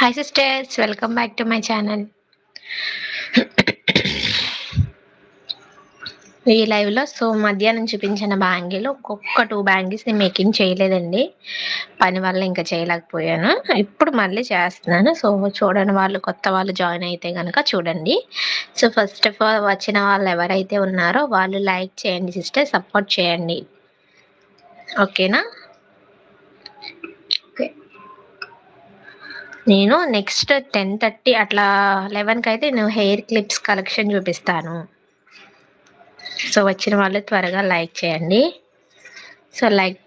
Hi sisters welcome back to my channel ఈ లైవ్లో so మధ్యాహ్నం చూపించిన బ్యాంగిల్ ఒక్కొక్క టూ బ్యాంగిల్స్ నేను మేకింగ్ చేయలేదండి. పని వల్ల ఇంకా చేయలేకపోయాను. ఇప్పుడు మళ్ళీ చేస్తున్నాను. సో చూడని వాళ్ళు కొత్త వాళ్ళు జాయిన్ అయితే కనుక చూడండి. సో ఫస్ట్ ఆఫ్ ఆల్ వచ్చిన వాళ్ళు ఎవరైతే ఉన్నారో వాళ్ళు లైక్ చేయండి సిస్టర్ సపోర్ట్ చేయండి. ఓకేనా నేను నెక్స్ట్ టెన్ థర్టీ అట్లా లెవెన్కి అయితే నేను హెయిర్ క్లిప్స్ కలెక్షన్ చూపిస్తాను. సో వచ్చిన వాళ్ళు త్వరగా లైక్ చేయండి. So like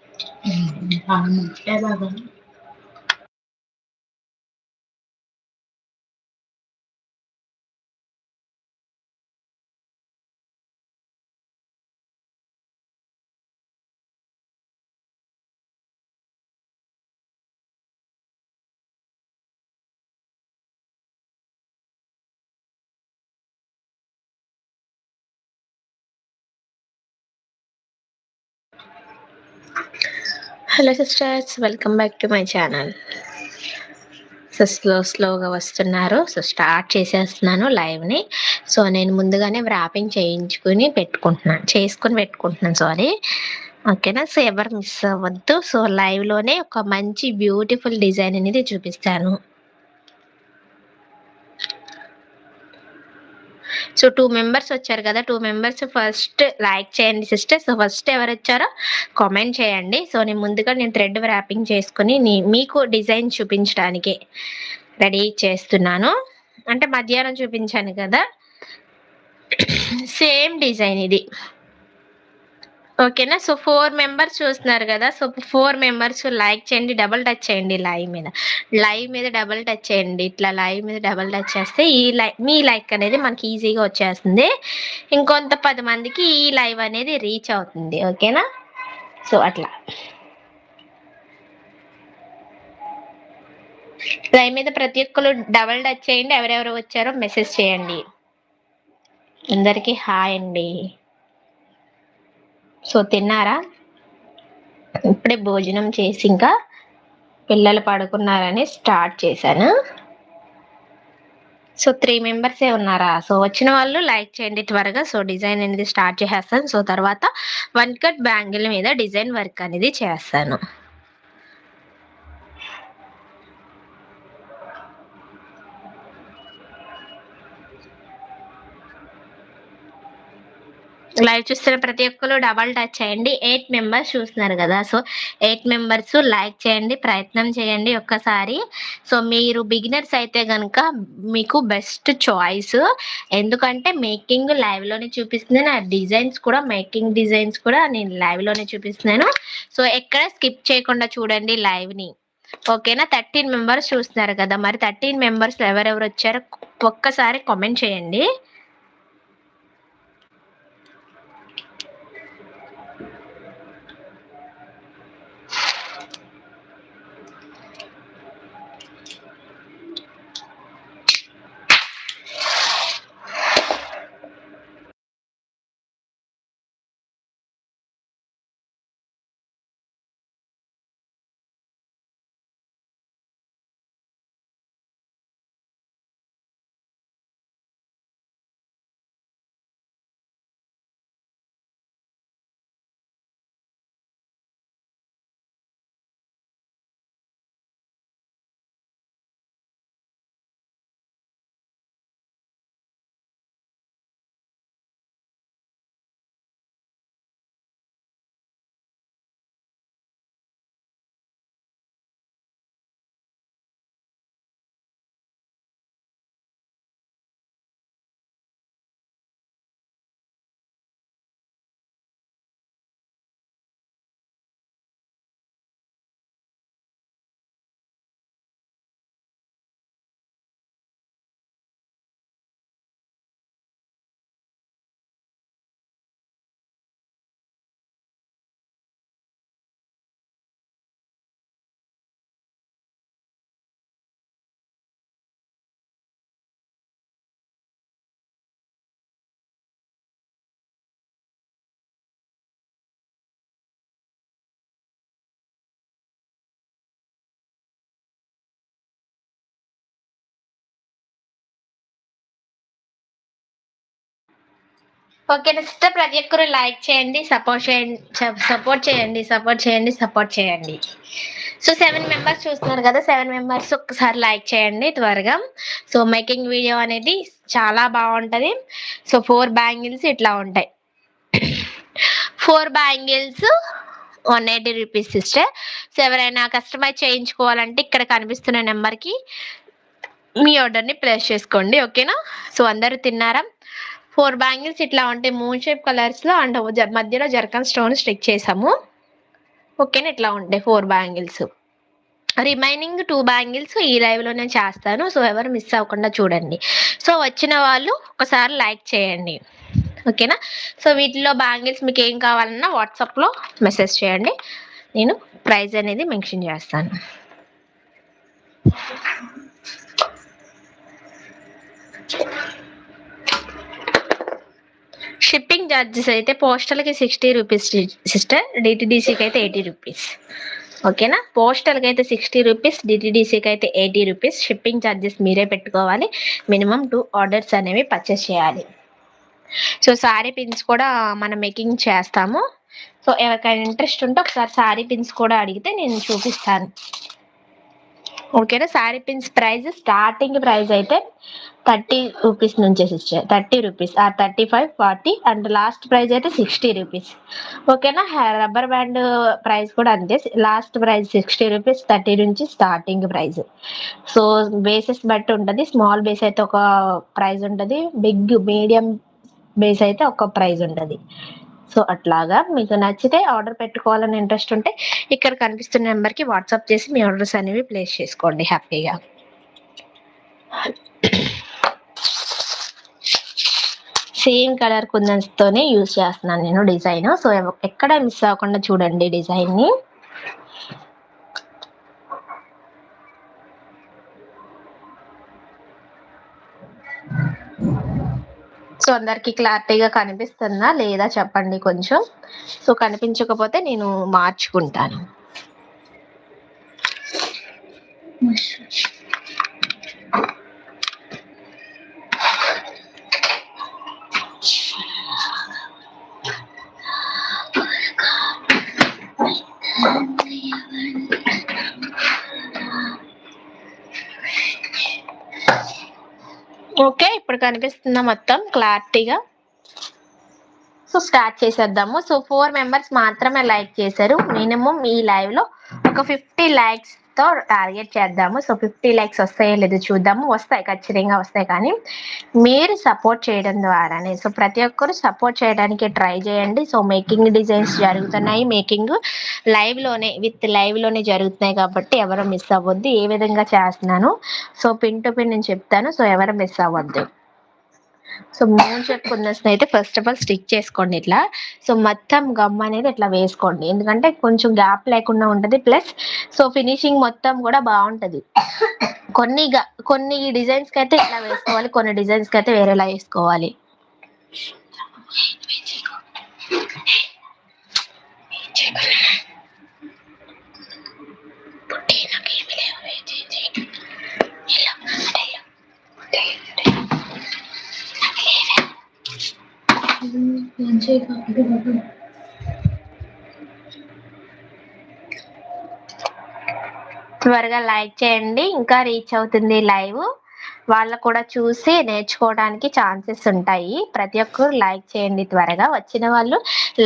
hello sisters welcome back to my channel. So slow స్లోగా వస్తున్నారు. సో స్టార్ట్ చేసేస్తున్నాను లైవ్ని. సో నేను ముందుగానే వ్రాపింగ్ చేయించుకుని పెట్టుకుంటున్నాను చేసుకుని పెట్టుకుంటున్నాను సారీ ఓకేనా? సో ఎవరు మిస్ అవ్వద్దు. సో లైవ్లోనే ఒక మంచి బ్యూటిఫుల్ డిజైన్ అనేది చూపిస్తాను. సో టూ మెంబర్స్ వచ్చారు కదా టూ మెంబర్స్ ఫస్ట్ లైక్ చేయండి సిస్టర్ సో ఫస్ట్ ఎవరు వచ్చారో కామెంట్ చేయండి. సో నేను ముందుగా నేను థ్రెడ్ ర్యాపింగ్ చేసుకుని మీకు డిజైన్ చూపించడానికి రెడీ చేస్తున్నాను. అంటే మధ్యాహ్నం చూపించాను కదా. సేమ్ డిజైన్ ఇది. ఓకేనా? సో ఫోర్ మెంబర్స్ చూస్తున్నారు కదా సో ఫోర్ మెంబర్స్ లైక్ చేయండి డబుల్ టచ్ చేయండి లైవ్ మీద. లైవ్ మీద డబుల్ టచ్ చేయండి. ఇట్లా లైవ్ మీద డబుల్ టచ్ చేస్తే ఈ లైక్ మీ లైక్ అనేది మనకి ఈజీగా వచ్చేస్తుంది. ఇంకొంత పది మందికి ఈ లైవ్ అనేది రీచ్ అవుతుంది. ఓకేనా? సో అట్లా. లైవ్ మీద ప్రతి ఒక్కరు డబల్ టచ్ చేయండి. ఎవరెవరు వచ్చారో మెసేజ్ చేయండి. అందరికీ హాయ్ అండి. సో తిన్నారా? ఇప్పుడే భోజనం చేసి ఇంకా పిల్లలు పడుకున్నారని స్టార్ట్ చేశాను. సో త్రీ మెంబర్సే ఉన్నారా? సో వచ్చిన వాళ్ళు లైక్ చేయండి త్వరగా. సో డిజైన్ అనేది స్టార్ట్ చేసేస్తాను. సో తర్వాత వన్ కట్ బ్యాంగిల్ మీద డిజైన్ వర్క్ అనేది చేస్తాను. లైవ్ చూస్తున్న ప్రతి ఒక్కరు డబల్ టచ్ చేయండి. ఎయిట్ మెంబర్స్ చూస్తున్నారు కదా. సో ఎయిట్ మెంబర్స్ లైక్ చేయండి ప్రయత్నం చేయండి ఒక్కసారి. సో మీరు బిగినర్స్ అయితే కనుక మీకు బెస్ట్ చాయిస్. ఎందుకంటే మేకింగ్ లైవ్లోనే చూపిస్తుంది నా డిజైన్స్ కూడా మేకింగ్ డిజైన్స్ కూడా నేను లైవ్లోనే చూపిస్తున్నాను. సో ఎక్కడ స్కిప్ చేయకుండా చూడండి లైవ్ని ఓకేనా? థర్టీన్ మెంబర్స్ చూస్తున్నారు కదా. మరి థర్టీన్ మెంబర్స్ ఎవరెవరు వచ్చారో ఒక్కసారి కామెంట్ చేయండి. ఓకేనా సిస్టర్ ప్రతి ఒక్కరు లైక్ చేయండి సపోర్ట్ చేయండి సపోర్ట్ చేయండి సపోర్ట్ చేయండి సపోర్ట్ చేయండి. సో సెవెన్ మెంబర్స్ చూస్తున్నారు కదా సెవెన్ మెంబర్స్ ఒక్కసారి లైక్ చేయండి త్వరగా. సో మేకింగ్ వీడియో అనేది చాలా బాగుంటుంది. సో ఫోర్ బ్యాంగిల్స్ ఇట్లా ఉంటాయి. Four bangles one eighty rupees sister. So ఎవరైనా కస్టమైజ్ చేయించుకోవాలంటే ఇక్కడ కనిపిస్తున్న నెంబర్కి మీ ఆర్డర్ని ప్లేస్ చేసుకోండి ఓకేనా? సో అందరూ తిన్నారా? ఫోర్ బ్యాంగిల్స్ ఇట్లా ఉంటాయి మూన్ షేప్ కలర్స్లో అండ్ జ- మధ్యలో జర్కన్ స్టోన్ స్టిక్ చేసాము. ఓకేనా ఇట్లా ఉంటాయి four bangles. Remaining two bangles ఈ లైవ్లో నేను చేస్తాను సో ఎవరు మిస్ అవ్వకుండా చూడండి. సో వచ్చిన వాళ్ళు ఒకసారి లైక్ చేయండి. ఓకేనా? సో వీటిలో బ్యాంగిల్స్ మీకు ఏం కావాలన్నా వాట్సాప్లో మెసేజ్ చేయండి. నేను ప్రైజ్ అనేది మెన్షన్ చేస్తాను. షిప్పింగ్ ఛార్జెస్ అయితే పోస్టల్కి సిక్స్టీ రూపీస్ సిస్టర్ డిటిడిసికి అయితే ఎయిటీ రూపీస్. ఓకేనా? పోస్టల్కి అయితే సిక్స్టీ రూపీస్ డిటిడిసికి అయితే ఎయిటీ రూపీస్. షిప్పింగ్ ఛార్జెస్ మీరే పెట్టుకోవాలి. మినిమం టూ ఆర్డర్స్ అనేవి పర్చేస్ చేయాలి. సో సారీ పిన్స్ కూడా మనం మేకింగ్ చేస్తాము. సో ఎవరికైనా ఇంట్రెస్ట్ ఉంటే ఒకసారి సారీ పిన్స్ కూడా అడిగితే నేను చూపిస్తాను. ఓకేనా? Saree pins price starting price అయితే థర్టీ రూపీస్ నుంచి థర్టీ రూపీస్ ఆ thirty five forty and last price అయితే సిక్స్టీ రూపీస్. ఓకేనా? రబ్బర్ బ్యాండ్ ప్రైస్ కూడా అంతే. Last price sixty rupees thirty నుంచి స్టార్టింగ్ ప్రైస్ సో బేసెస్ బట్టి ఉంటుంది. స్మాల్ బేస్ అయితే ఒక ప్రైస్ ఉంటుంది. బిగ్ మీడియం బేస్ అయితే ఒక ప్రైస్ ఉంటుంది. సో అట్లాగా మీకు నచ్చితే ఆర్డర్ పెట్టుకోవాలని ఇంట్రెస్ట్ ఉంటే ఇక్కడ కనిపిస్తున్న నెంబర్కి వాట్సాప్ చేసి మీ ఆర్డర్స్ అనేవి ప్లేస్ చేసుకోండి హ్యాపీగా. సేమ్ కలర్ కుందన్స్తోనే యూజ్ చేస్తున్నాను నేను డిజైన్. సో ఎక్కడ మిస్ అవ్వకుండా చూడండి డిజైన్ని. సో అందరికి క్లారిటీగా కనిపిస్తుందా లేదా చెప్పండి కొంచెం. సో కనిపించకపోతే నేను మార్చుకుంటాను. ఓకే? ఇప్పుడు కనిపిస్తుందా మొత్తం క్లారిటీగా. సో స్టార్ట్ చేసేద్దాము. సో ఫోర్ మెంబర్స్ మాత్రమే లైక్ చేశారు. మినిమం ఈ లైవ్లో ఒక ఫిఫ్టీ లైక్స్తో టార్గెట్ చేద్దాము. సో ఫిఫ్టీ లైక్స్ వస్తాయో లేదో చూద్దాము. వస్తాయి ఖచ్చితంగా వస్తాయి కానీ మీరు సపోర్ట్ చేయడం ద్వారానే. సో ప్రతి ఒక్కరు సపోర్ట్ చేయడానికి ట్రై చేయండి. సో మేకింగ్ డిజైన్స్ జరుగుతున్నాయి. మేకింగ్ లైవ్లోనే విత్ లైవ్లోనే జరుగుతున్నాయి కాబట్టి ఎవరు మిస్ అవ్వద్దు. ఏ విధంగా చేస్తున్నాను? సో పిన్ టు పిన్ నేను చెప్తాను. సో ఎవరు మిస్ అవ్వద్దు. సో మూన్ చెప్పుకున్న అయితే ఫస్ట్ ఆఫ్ ఆల్ స్టిచ్ చేసుకోండి ఇట్లా. సో మొత్తం గమ్ అనేది ఇట్లా వేసుకోండి. ఎందుకంటే కొంచెం గ్యాప్ లేకుండా ఉంటది. ప్లస్ సో ఫినిషింగ్ మొత్తం కూడా బాగుంటది. కొన్ని గ- కొన్ని డిజైన్స్కి అయితే ఇట్లా వేసుకోవాలి. కొన్ని డిజైన్స్కి అయితే వేరేలా వేసుకోవాలి. త్వరగా లైక్ చేయండి ఇంకా రీచ్ అవుతుంది లైవ్. వాళ్ళు కూడా చూసి నేర్చుకోవడానికి ఛాన్సెస్ ఉంటాయి. ప్రతి ఒక్కరు లైక్ చేయండి త్వరగా. వచ్చిన వాళ్ళు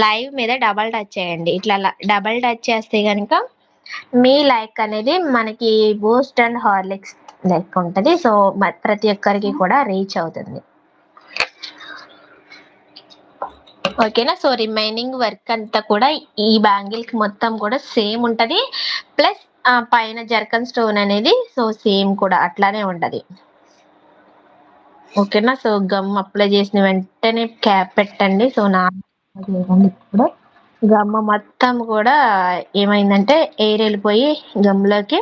లైవ్ మీద డబల్ టచ్ చేయండి. ఇట్లా డబల్ టచ్ చేస్తే కనుక మీ లైక్ అనేది మనకి బూస్ట్ అండ్ హార్లిక్స్ లైక్ ఉంటుంది. సో ప్రతి ఒక్కరికి కూడా రీచ్ అవుతుంది. ఓకేనా సో రిమైనింగ్ వర్క్ అంతా కూడా ఈ బ్యాంగిల్కి మొత్తం కూడా సేమ్ ఉంటది. ప్లస్ పైన జర్కన్ స్టోన్ అనేది సో సేమ్ కూడా అట్లానే ఉంటది. ఓకేనా సో గమ్ అప్లై చేసిన వెంటనే క్యాప్ పెట్టండి. సో నా లేదండి ఇప్పుడు గమ్ మొత్తం కూడా ఏమైందంటే ఎయిర్ వెళ్ళిపోయి గమ్లోకి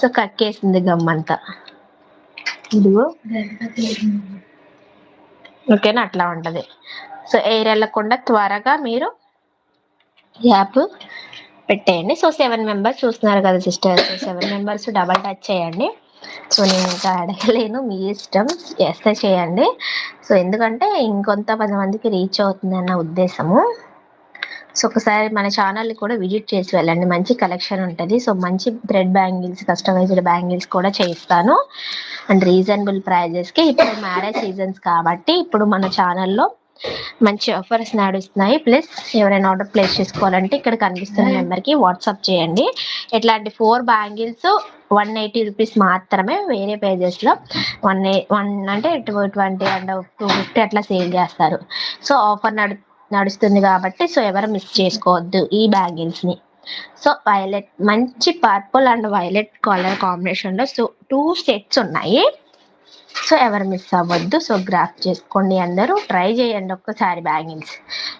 సో కక్కేసింది గమ్ అంతా. ఇదిగో. ఓకేనా అట్లా ఉంటది. సో ఎయిర్ వెళ్ళకుండా త్వరగా మీరు యాప్ పెట్టేయండి. సో సెవెన్ మెంబర్స్ చూస్తున్నారు కదా sister so seven members double touch చేయండి. సో నేను ఇంకా అడగలేను. మీ ఇష్టం. చేస్తే చేయండి. సో ఎందుకంటే ఇంకొంత పది మందికి రీచ్ అవుతుంది అన్న ఉద్దేశము. సో ఒకసారి మన ఛానల్ కూడా విజిట్ చేసి వెళ్ళండి. మంచి కలెక్షన్ ఉంటుంది. సో మంచి బ్రెడ్ బ్యాంగిల్స్ కస్టమైజ్డ్ బ్యాంగిల్స్ కూడా చేయిస్తాను అండ్ రీజనబుల్ ప్రైజెస్కి ఇప్పుడు మ్యారేజ్ సీజన్స్ కాబట్టి ఇప్పుడు మన ఛానల్లో మంచి ఆఫర్స్ నడుస్తున్నాయి. ప్లస్ ఎవరైనా ఆర్డర్ ప్లేస్ చేసుకోవాలంటే ఇక్కడ కనిపిస్తున్న నెంబర్కి వాట్సాప్ చేయండి. ఇట్లాంటి four bangles one eighty rupees మాత్రమే వేరే పేజెస్లో వన్ వన్ అంటే ట్వంటీ అండ్ టూ ఫిఫ్టీ అట్లా సేల్ చేస్తారు. సో ఆఫర్ నడు నడుస్తుంది కాబట్టి సో ఎవరు మిస్ చేసుకోవద్దు ఈ బ్యాంగిల్స్ని సో వైలెట్ మంచి పర్పుల్ అండ్ వైలెట్ కలర్ కాంబినేషన్లో సో టూ సెట్స్ ఉన్నాయి. సో ఎవరు మిస్ అవ్వద్దు సో గ్రాఫ్ చేసుకోండి అందరూ. ట్రై చేయండి ఒక్కసారి బ్యాంగిల్స్.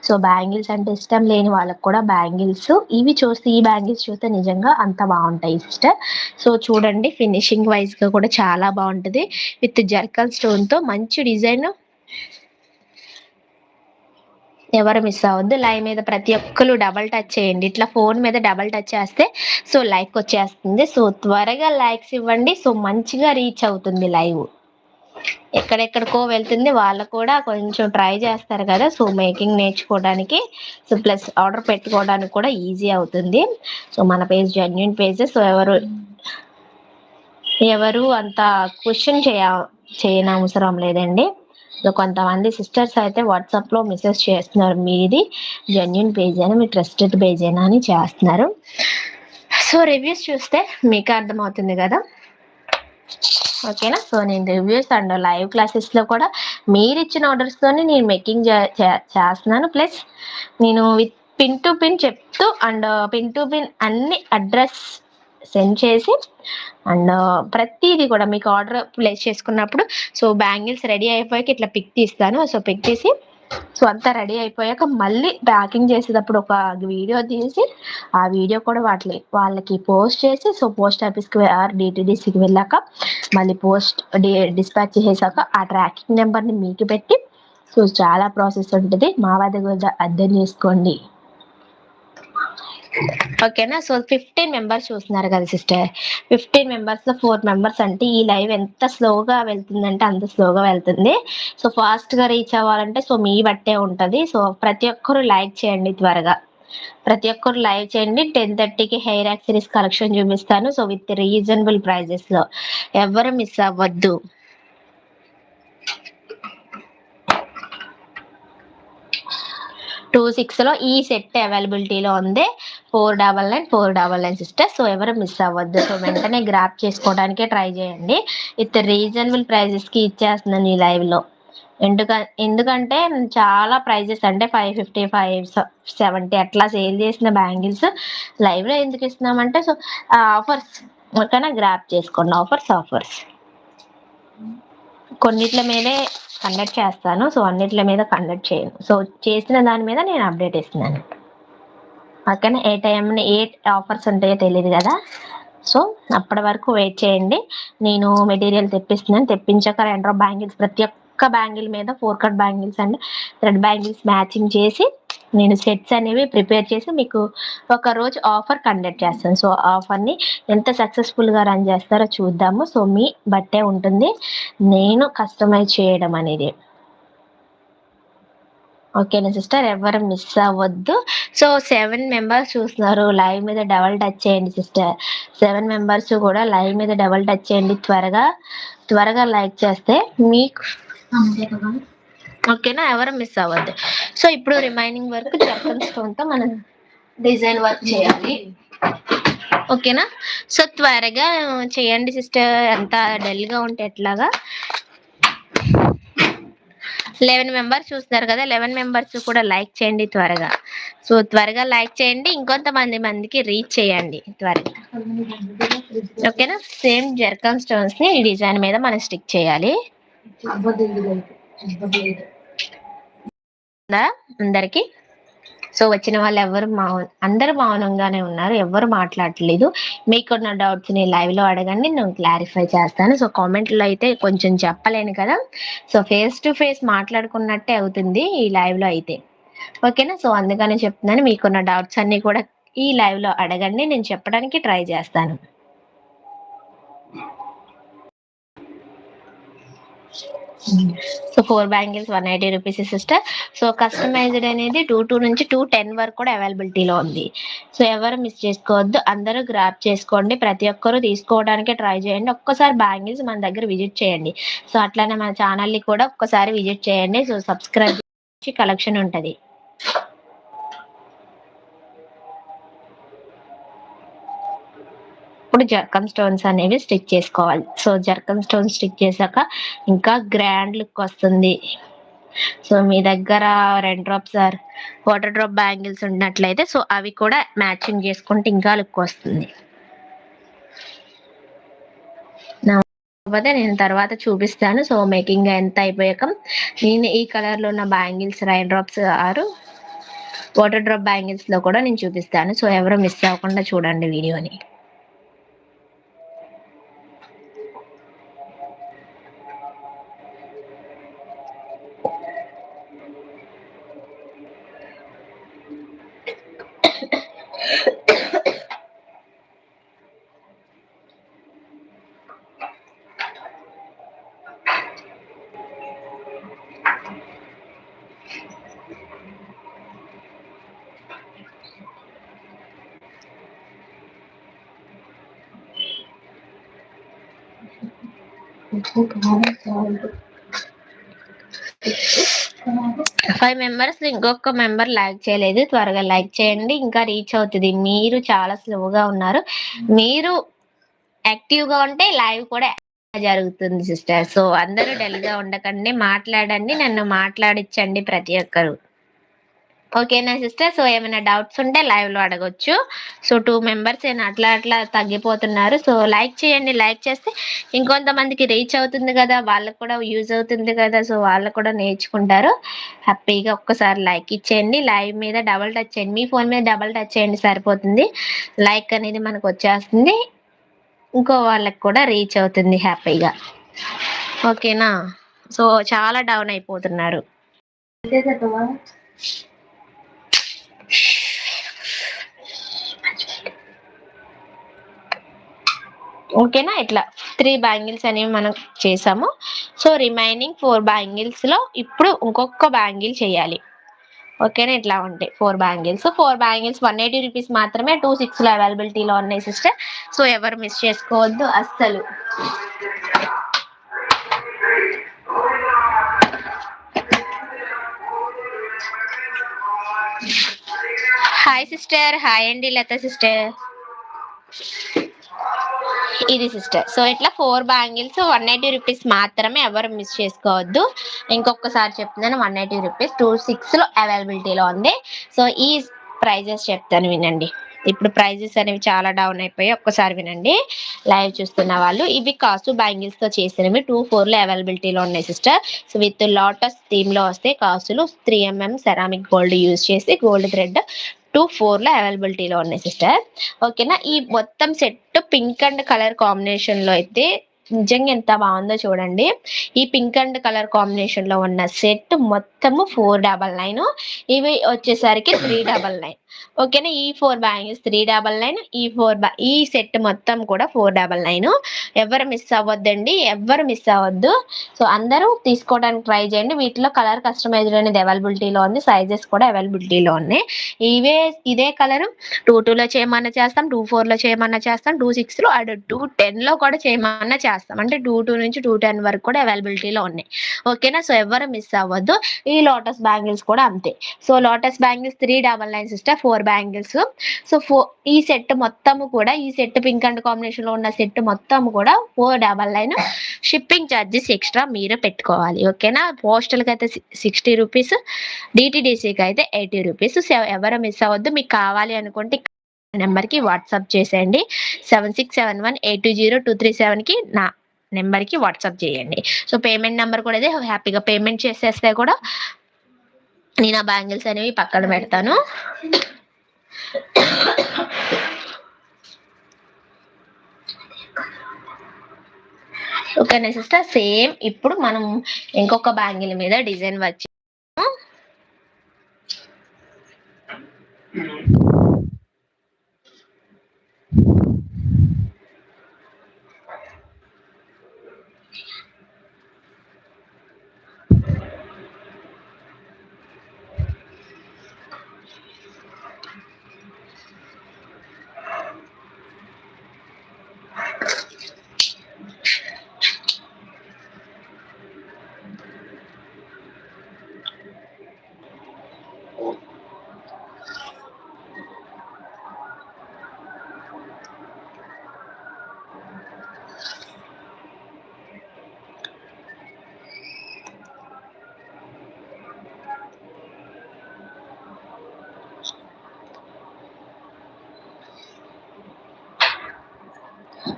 సో బ్యాంగిల్స్ అంటే ఇష్టం లేని వాళ్ళకి కూడా బ్యాంగిల్స్. ఇవి చూస్తే ఈ బ్యాంగిల్స్ చూస్తే నిజంగా అంత బాగుంటాయి సిస్టర్. సో చూడండి ఫినిషింగ్ వైజ్గా కూడా చాలా బాగుంటుంది. విత్ జర్కల్ స్టోన్తో మంచి డిజైన్. ఎవరు మిస్ అవ్వద్దు. లైవ్ మీద ప్రతి ఒక్కరు డబల్ టచ్ చేయండి. ఇట్లా ఫోన్ మీద డబల్ టచ్ చేస్తే సో లైక్ వచ్చేస్తుంది. సో త్వరగా లైక్స్ ఇవ్వండి. సో మంచిగా రీచ్ అవుతుంది లైవ్. ఎక్కడెక్కడికో వెళ్తుంది. వాళ్ళు కూడా కొంచెం ట్రై చేస్తారు కదా సో మేకింగ్ నేర్చుకోవడానికి. సో ప్లస్ ఆర్డర్ పెట్టుకోవడానికి కూడా ఈజీ అవుతుంది. సో మన పేజ్ జెన్యున్ పేజ్ సో ఎవరు ఎవరు అంత క్వశ్చన్ చేయ చేయని అవసరం లేదండి. సో కొంతమంది సిస్టర్స్ అయితే వాట్సాప్లో మెసేజ్ చేస్తున్నారు మీది జెన్యున్ పేజ్ అయినా మీ ట్రస్టెడ్ పేజ్ అయినా అని చేస్తున్నారు. సో రివ్యూస్ చూస్తే మీకు అర్థమవుతుంది కదా. ఓకేనా సో నేను రివ్యూస్ అండ్ లైవ్ క్లాసెస్లో కూడా మీరు ఇచ్చిన ఆర్డర్స్తోనే నేను మేకింగ్ చేస్తున్నాను. ప్లస్ నేను విత్ పిన్ టు పిన్ చెప్తూ అండ్ పిన్ టు పిన్ అన్ని అడ్రస్ సెండ్ చేసి అండ్ ప్రతిదీ కూడా మీకు ఆర్డర్ ప్లేస్ చేసుకున్నప్పుడు సో బ్యాంగిల్స్ రెడీ అయిపోయాక ఇట్లా పిక్ తీస్తాను. సో పిక్ తీసి సో అంతా రెడీ అయిపోయాక మళ్ళీ ప్యాకింగ్ చేసేటప్పుడు ఒక వీడియో తీసి ఆ వీడియో కూడా వాటి వాళ్ళకి పోస్ట్ చేసి సో పోస్ట్ ఆఫీస్కి ఆర్ డిటీడీసీకి వెళ్ళాక మళ్ళీ పోస్ట్ డిస్పాచ్ చేసాక ఆ ట్రాకింగ్ నెంబర్ని మీకు పెట్టి సో చాలా ప్రాసెస్ ఉంటుంది. మా వద్ద కూడా అర్థం చేసుకోండి. ఓకేనా? సో ఫిఫ్టీన్ మెంబర్స్ చూస్తున్నారు కదా sister fifteen members four members అంటే ఈ లైవ్ ఎంత స్లోగా వెళ్తుందంటే అంత స్లోగా వెళ్తుంది. సో ఫాస్ట్గా రీచ్ అవ్వాలంటే సో మీ బట్టే ఉంటుంది. సో ప్రతి ఒక్కరు లైక్ చేయండి త్వరగా. ప్రతి ఒక్కరు లైవ్ చేయండి. టెన్ థర్టీకి హెయిర్ యాక్సరీస్ కలెక్షన్ చూపిస్తాను. సో విత్ రీజనబుల్ ప్రైజెస్లో ఎవరు మిస్ అవ్వద్దు. టూ సిక్స్లో ఈ సెట్ అవైలబిలిటీలో ఉంది. Four double nine four double nine sister. So ఎవరు మిస్ అవ్వద్దు. సో వెంటనే గ్రాప్ చేసుకోవడానికే ట్రై చేయండి. ఇతర రీజనబుల్ ప్రైజెస్కి ఇచ్చేస్తున్నాను ఈ లైవ్లో ఎందుక ఎందుకంటే చాలా ప్రైజెస్ అంటే ఫైవ్ ఫిఫ్టీ ఫైవ్ సెవెంటీ అట్లా సేల్ చేసిన బ్యాంగిల్స్ లైవ్లో ఎందుకు ఇస్తున్నామంటే సో ఆఫర్స్ ఓకేనా గ్రాప్ చేసుకోండి. ఆఫర్స్ ఆఫర్స్ కొన్నిట్ల మీదే కండక్ట్ చేస్తాను. సో అన్నిట్ల మీద కండక్ట్ చేయను. సో చేసిన దాని మీద నేను అప్డేట్ ఇస్తున్నాను. ఓకేనా ఏ టైంని ఏ ఆఫర్స్ ఉంటాయో తెలియదు కదా. సో అప్పటి వరకు వెయిట్ చేయండి. నేను మెటీరియల్ తెప్పిస్తున్నాను. తెప్పించాక రెండు బ్యాంగిల్స్ ప్రతి ఒక్క బ్యాంగిల్ మీద four cut bangles and thread bangles matching చేసి నేను సెట్స్ అనేవి ప్రిపేర్ చేసి మీకు ఒక రోజు ఆఫర్ కండక్ట్ చేస్తాను. సో ఆఫర్ని ఎంత సక్సెస్ఫుల్గా రన్ చేస్తారో చూద్దాము. సో మీ బట్టే ఉంటుంది. నేను కస్టమైజ్ చేయడం అనేది. ఓకేనా సిస్టర్ ఎవరు మిస్ అవ్వద్దు. సో సెవెన్ మెంబర్స్ చూస్తున్నారు. లైవ్ మీద డబల్ టచ్ చేయండి సిస్టర్. సెవెన్ మెంబర్స్ కూడా లైవ్ మీద డబల్ టచ్ చేయండి. త్వరగా త్వరగా లైక్ చేస్తే మీకు ఓకేనా? ఎవరు మిస్ అవ్వద్దు. సో ఇప్పుడు రిమైనింగ్ వర్క్ జర్కన్ స్టోన్తో మనం డిజైన్ వర్క్ చేయాలి. ఓకేనా? సో త్వరగా చేయండి సిస్టర్. అంత డల్గా ఉంటే ఎట్లాగా? లెవెన్ మెంబర్స్ చూస్తున్నారు కదా లెవెన్ మెంబర్స్ కూడా లైక్ చేయండి త్వరగా. సో త్వరగా లైక్ చేయండి ఇంకొంతమంది మందికి రీచ్ చేయండి త్వరగా. ఓకేనా? సేమ్ జర్కన్ స్టోన్స్ని ఈ డిజైన్ మీద మనం స్టిక్ చేయాలి. అందరికి సో వచ్చిన వాళ్ళు ఎవరు మౌ అందరు మౌనంగానే ఉన్నారు ఎవరు మాట్లాడట్లేదు మీకున్న డౌట్స్ని లైవ్లో అడగండి నేను క్లారిఫై చేస్తాను. సో కామెంట్లో అయితే కొంచెం చెప్పలేను కదా. సో ఫేస్ టు ఫేస్ మాట్లాడుకున్నట్టే అవుతుంది ఈ లైవ్లో అయితే. ఓకేనా సో అందుకనే చెప్తున్నాను మీకున్న డౌట్స్ అన్ని కూడా ఈ లైవ్లో అడగండి నేను చెప్పడానికి ట్రై చేస్తాను. So four bangles one eighty rupees sister. So customized అనేది టూ టూ నుంచి టూ టెన్ వరకు కూడా అవైలబిలిటీలో ఉంది. సో ఎవరు మిస్ చేసుకోవద్దు. అందరూ గ్రాప్ చేసుకోండి. ప్రతి ఒక్కరూ తీసుకోవడానికి ట్రై చేయండి. ఒక్కసారి బ్యాంగిల్స్ మన దగ్గర విజిట్ చేయండి. సో అట్లానే మన ఛానల్ని కూడా ఒక్కసారి విజిట్ చేయండి. సో సబ్స్క్రైబ్ కలెక్షన్ ఉంటుంది. ఇప్పుడు జర్కన్ స్టోన్స్ అనేవి స్టిక్ చేసుకోవాలి. సో జర్కన్ స్టోన్స్ స్టిక్ చేశాక ఇంకా గ్రాండ్ లుక్ వస్తుంది. సో మీ దగ్గర రెండు drops or water drop bangles ఉన్నట్లయితే సో అవి కూడా మ్యాచింగ్ చేసుకుంటే ఇంకా లుక్ వస్తుంది. కాకపోతే నేను తర్వాత చూపిస్తాను. సో మేకింగ్ ఎంత అయిపోయాక నేను ఈ కలర్లో ఉన్న bangles rain drops or water drop బ్యాంగిల్స్లో కూడా నేను చూపిస్తాను. సో ఎవరు మిస్ అవ్వకుండా చూడండి వీడియోని. ఫైవ్ మెంబర్స్ ఇంకొక మెంబర్ లైక్ చేయలేదు. త్వరగా లైక్ చేయండి. ఇంకా రీచ్ అవుతుంది. మీరు చాలా స్లోగా ఉన్నారు. మీరు యాక్టివ్గా ఉంటే లైవ్ కూడా జరుగుతుంది సిస్టర్ సో అందరూ డల్గా ఉండకండి. మాట్లాడండి. నన్ను మాట్లాడించండి ప్రతి ఒక్కరు. ఓకేనా సిస్టర్ సో ఏమైనా డౌట్స్ ఉంటే లైవ్లో అడగొచ్చు. సో టూ మెంబర్స్ ఏమైనా అట్లా అట్లా తగ్గిపోతున్నారు. సో లైక్ చేయండి లైక్ చేస్తే ఇంకొంతమందికి రీచ్ అవుతుంది కదా వాళ్ళకు కూడా యూజ్ అవుతుంది కదా సో వాళ్ళు కూడా నేర్చుకుంటారు. హ్యాపీగా ఒక్కసారి లైక్ ఇచ్చేయండి. లైవ్ మీద డబల్ టచ్ చేయండి. మీ ఫోన్ మీద డబల్ టచ్ చేయండి సరిపోతుంది. లైక్ అనేది మనకు వచ్చేస్తుంది. ఇంకో వాళ్ళకి కూడా రీచ్ అవుతుంది హ్యాపీగా ఓకేనా సో చాలా డౌన్ అయిపోతున్నారు. ఓకేనా? ఇట్లా త్రీ బ్యాంగిల్స్ అనేవి మనం చేసాము. సో రిమైనింగ్ ఫోర్ బ్యాంగిల్స్లో ఇప్పుడు ఇంకొక బ్యాంగిల్ చేయాలి. ఓకేనా? ఇట్లా ఉంటాయి four bangles four bangles one eighty rupees మాత్రమే టూ సిక్స్లో అవైలబిలిటీలో ఉన్నాయి సిస్టర్ సో ఎవరు మిస్ చేసుకోవద్దు అస్సలు. హాయ్ సిస్టర్ హాయ్ అండి లత సిస్టర్ ఇది సిస్టర్ సో ఇట్లా four bangles one eighty rupees మాత్రమే ఎవరు మిస్ చేసుకోవద్దు. ఇంకొకసారి చెప్తున్నాను వన్ ఎయిటీ రూపీస్ టూ సిక్స్లో అవైలబిలిటీలో ఉంది. సో ఈ ప్రైజెస్ చెప్తాను వినండి. ఇప్పుడు ప్రైజెస్ అనేవి చాలా డౌన్ అయిపోయి ఒక్కసారి వినండి. లైవ్ చూస్తున్న వాళ్ళు ఇవి కాసు బ్యాంగిల్స్తో చేసినవి టూ ఫోర్లో అవైలబిలిటీలో ఉన్నాయి సిస్టర్ సో విత్ లాటస్ థీమ్లో వస్తే కాసులు three MM ceramic gold use చేసి గోల్డ్ థ్రెడ్ టూ ఫోర్లో అవైలబిలిటీలో ఉన్నాయి సిస్టర్ ఓకేనా ఈ మొత్తం సెట్ పింక్ అండ్ కలర్ కాంబినేషన్లో అయితే నిజంగా ఎంత బాగుందో చూడండి. ఈ పింక్ అండ్ కలర్ కాంబినేషన్లో ఉన్న సెట్ మొత్తము ఫోర్ డబల్ నైన్ ఇవి వచ్చేసరికి త్రీ డబల్ నైన్ ఓకేనా ఈ four bangles three double nine ఈ ఫోర్ ఈ సెట్ మొత్తం కూడా ఫోర్ డబల్ నైన్ ఎవరు మిస్ అవ్వద్దండి ఎవరు మిస్ అవ్వద్దు. సో అందరూ తీసుకోవడానికి ట్రై చేయండి. వీటిలో కలర్ కస్టమైజ్డ్ అనేది అవైలబిలిటీలో ఉంది సైజెస్ కూడా అవైలబిలిటీలో ఉన్నాయి. ఇవే ఇదే కలర్ టూ టూలో చేయమన్నా చేస్తాం టూ ఫోర్లో చేయమన్నా చేస్తాం టూ సిక్స్లో అండ్ టూ టెన్లో కూడా చేయమన్నా చేస్తాం. అంటే టూ టూ నుంచి టూ టెన్ వరకు కూడా అవైలబిలిటీలో ఉన్నాయి. ఓకేనా సో ఎవరు మిస్ అవ్వద్దు. ఈ లోటస్ బ్యాంగిల్స్ కూడా అంతే. So lotus bangles three double nine sister four bangles so four ఈ సెట్ మొత్తము కూడా ఈ సెట్ పింక్ అండ్ కాంబినేషన్లో ఉన్న సెట్ మొత్తం కూడా four double nine shipping charges extra మీరు పెట్టుకోవాలి. ఓకేనా పోస్టల్కి అయితే సిక్స్టీ రూపీస్ డిటిడిసికి అయితే ఎయిటీ రూపీస్ ఎవరు మిస్ అవ్వద్దు మీకు కావాలి అనుకుంటే నెంబర్కి వాట్సాప్ చేసేయండి. Seven six seven one eight two zero two three సెవెన్కి నా నెంబర్కి వాట్సాప్ చేయండి. సో పేమెంట్ నెంబర్ కూడా ఇదే. హ్యాపీగా పేమెంట్ చేసేస్తే కూడా నేను ఆ బ్యాంగిల్స్ అనేవి పక్కన పెడతాను. ఓకేనా సిస్టర్ సేమ్ ఇప్పుడు మనం ఇంకొక బ్యాంగిల్ మీద డిజైన్ వచ్చి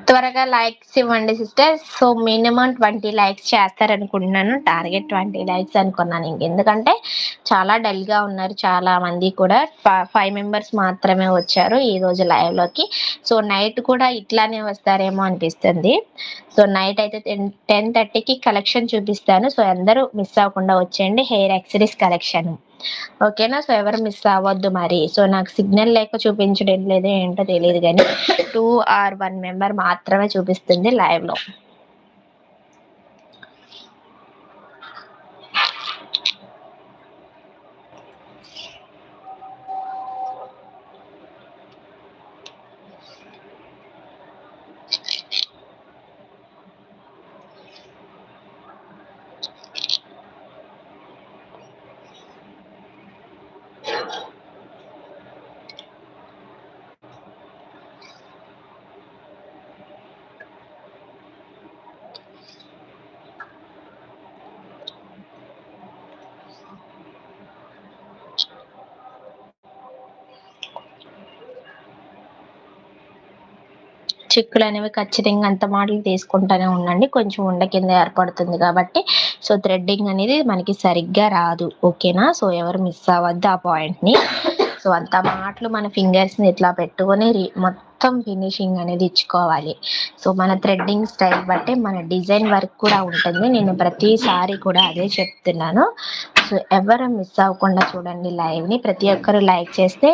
త్వరగా లైక్స్ ఇవ్వండి sister so minimum twenty likes చేస్తారనుకుంటున్నాను. Target twenty likes అనుకున్నాను. ఇంకెందుకంటే చాలా డల్గా ఉన్నారు చాలా మంది కూడా. ఫైవ్ మెంబర్స్ మాత్రమే వచ్చారు ఈ రోజు లైవ్లోకి. సో నైట్ కూడా ఇట్లానే వస్తారేమో అనిపిస్తుంది. సో నైట్ అయితే టెన్ టెన్ థర్టీకి కలెక్షన్ చూపిస్తాను. సో అందరూ మిస్ అవ్వకుండా వచ్చేయండి. Hair accessories collection. ఓకేనా? సో ఎవరు మిస్ అవ్వద్దు మరి. సో నాకు సిగ్నల్ లేక చూపించడం లేదో ఏంటో తెలియదు కానీ టూ ఆర్ వన్ మెంబర్ మాత్రమే చూపిస్తుంది లైవ్ చిక్కులు అనేవి ఖచ్చితంగా అంత మాటలు తీసుకుంటూనే ఉండండి. కొంచెం ఉండ కింద ఏర్పడుతుంది కాబట్టి. సో థ్రెడ్డింగ్ అనేది మనకి సరిగ్గా రాదు. ఓకేనా? సో ఎవరు మిస్ అవ్వద్దు ఆ పాయింట్ని సో అంత మాటలు మన ఫింగర్స్ని ఇట్లా పెట్టుకొని మొత్తం ఫినిషింగ్ అనేది ఇచ్చుకోవాలి. సో మన థ్రెడ్డింగ్ స్టైల్ బట్టి మన డిజైన్ వర్క్ కూడా ఉంటుంది. నేను ప్రతిసారి కూడా అదే చెప్తున్నాను. సో ఎవరు మిస్ అవ్వకుండా చూడండి లైవ్ని ప్రతి ఒక్కరు లైక్ చేస్తే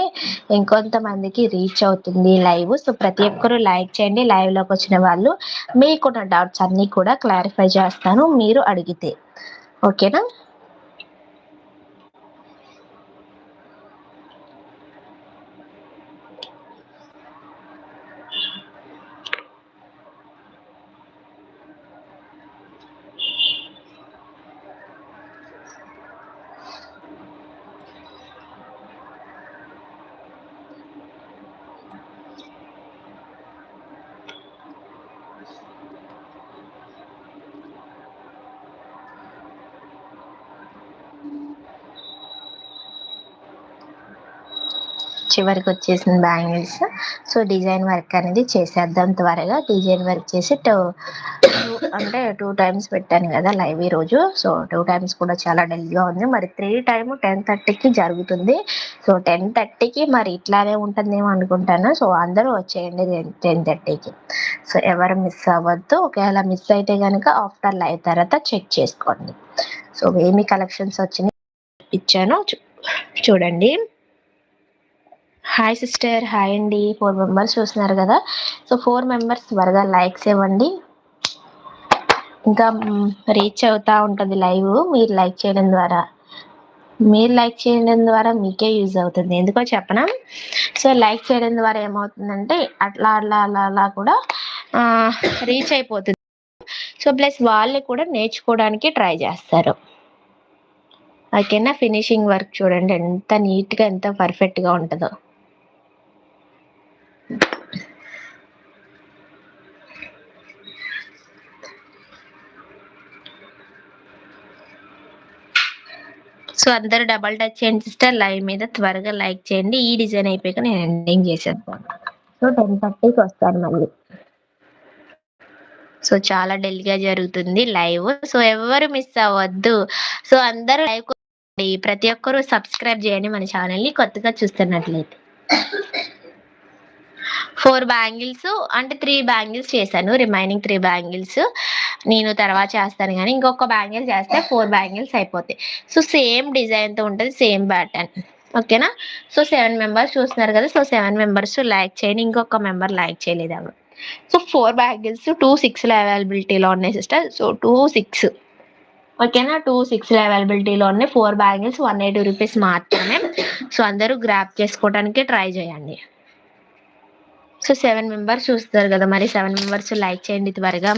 ఇంకొంతమందికి రీచ్ అవుతుంది లైవ్ సో ప్రతి ఒక్కరు లైక్ చేయండి. లైవ్లోకి వచ్చిన వాళ్ళు మీకున్న డౌట్స్ అన్నీ కూడా క్లారిఫై చేస్తాను. మీరు అడిగితే. ఓకేనా చివరికి వచ్చేసిన బ్యాంగిల్స్. సో డిజైన్ వర్క్ అనేది చేసేద్దాం త్వరగా. డిజైన్ వర్క్ చేసి టూ అంటే టూ టైమ్స్ పెట్టాను కదా లైవ్ ఈ రోజు. సో టూ టైమ్స్ కూడా చాలా డల్గా ఉంది. మరి త్రీ టైమ్ టెన్ థర్టీకి జరుగుతుంది. సో టెన్ థర్టీకి మరి ఇట్లానే ఉంటుందేమో అనుకుంటాను. సో అందరూ వచ్చేయండి టెన్ థర్టీకి. సో ఎవరు మిస్ అవ్వద్దు. ఒకవేళ మిస్ అయితే కనుక ఆఫ్టర్ లైవ్ తర్వాత చెక్ చేసుకోండి. సో ఏమి కలెక్షన్స్ వచ్చినాయి ఇచ్చాను చూడండి. హాయ్ సిస్టర్ హాయ్ అండి. ఫోర్ మెంబర్స్ చూస్తున్నారు కదా. సో ఫోర్ మెంబర్స్ త్వరగా లైక్స్ ఇవ్వండి. ఇంకా రీచ్ అవుతూ ఉంటుంది లైవ్ మీరు లైక్ చేయడం ద్వారా. మీరు లైక్ చేయడం ద్వారా మీకే యూజ్ అవుతుంది. ఎందుకో చెప్పనా? సో లైక్ చేయడం ద్వారా ఏమవుతుందంటే అట్లా అట్లా అలా అలా కూడా రీచ్ అయిపోతుంది. సో ప్లస్ వాళ్ళు కూడా నేర్చుకోవడానికి ట్రై చేస్తారు. ఓకేనా? ఫినిషింగ్ వర్క్ చూడండి. ఎంత నీట్గా ఎంత పర్ఫెక్ట్గా ఉంటుందో. సో అందరు డబల్ టచ్ చేయండి సిస్టర్. లైవ్ మీద త్వరగా లైక్ చేయండి. ఈ డిజైన్ అయిపోయాక నేను ఎండింగ్ చేసేస్తాను సో టెన్ థర్టీకి వస్తాను మళ్ళీ. సో చాలా డెల్గా జరుగుతుంది లైవ్. సో ఎవరు మిస్ అవ్వద్దు. సో అందరూ లైవ్ ప్రతి ఒక్కరు సబ్స్క్రైబ్ చేయండి మన ఛానల్ని కొత్తగా చూస్తున్నట్లయితే. ఫోర్ బ్యాంగిల్స్ అంటే త్రీ బ్యాంగిల్స్ చేశాను. Remaining three bangles. నేను తర్వాత చేస్తాను కానీ ఇంకొక బ్యాంగిల్ చేస్తే ఫోర్ బ్యాంగిల్స్ అయిపోతాయి. సో సేమ్ డిజైన్తో ఉంటుంది సేమ్ ప్యాటర్న్. ఓకేనా? సో సెవెన్ మెంబర్స్ చూస్తున్నారు కదా సో సెవెన్ మెంబర్స్ లైక్ చేయండి. ఇంకొక మెంబర్ లైక్ చేయలేదు అవి సో ఫోర్ బ్యాంగిల్స్ టూ సిక్స్లో అవైలబిలిటీలో ఉన్నాయి సిస్టర్. So two six. ఓకేనా? టూ సిక్స్లో అవైలబిలిటీలో ఉన్నాయి. Four bangles one eighty rupees మాత్రమే. సో అందరూ గ్రాప్ చేసుకోవడానికి ట్రై చేయండి. సో సెవెన్ మెంబర్స్ చూస్తారు కదా మరి. సెవెన్ మెంబర్స్ లైక్ చేయండి త్వరగా.